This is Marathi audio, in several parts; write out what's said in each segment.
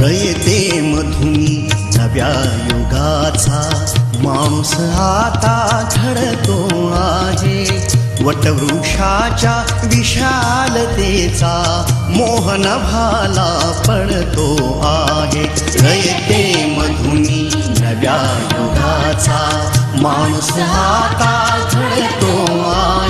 रयते मधुनी नव्या युगाचा मांस आता घडतो आहे. वटवृक्षाच्या विशालतेचा मोहन भाला पडतो आहे. रयते मधुनी नव्या युगाचा माणूस आता घडतो आहे.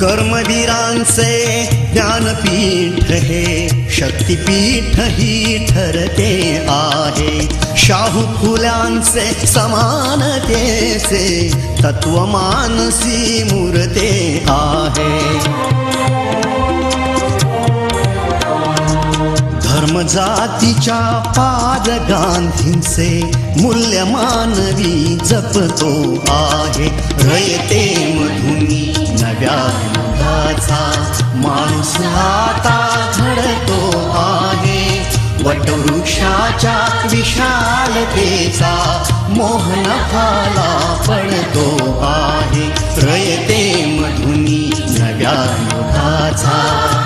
कर्मवीरांचे ज्ञानपीठ हे शक्तीपीठ ही ठरते आहे. शाहू फुल्यांचे समानतेचे तत्वमानसी मूर्ते आहे. धर्म जातीच्या पाद गांधींचे मूल्य मानवी जपतो आहे. रयते मधुनी नव्या युगाचा माणूस आता घडतो आहे. वटवृक्षाच्या विशालतेचा मोहनफाला पडतो आहे. रयते मधुनी नव्या युगाचा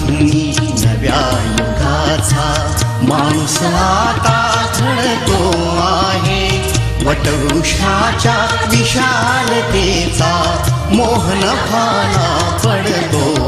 आता झडतो आहे. वटवृक्षाच्या विशालतेचा मोहन भाला पडतो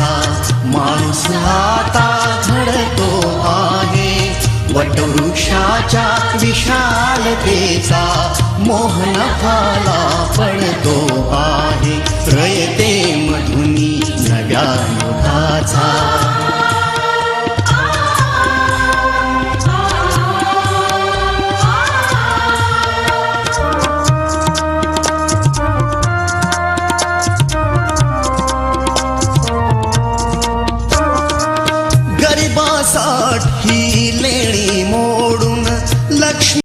असा माणूस आता घडतो आहे. वटवृक्षाच्या विशालतेचा मोहन फाला पडतो आहे. प्रयते मधुनी नव्या युगाचा.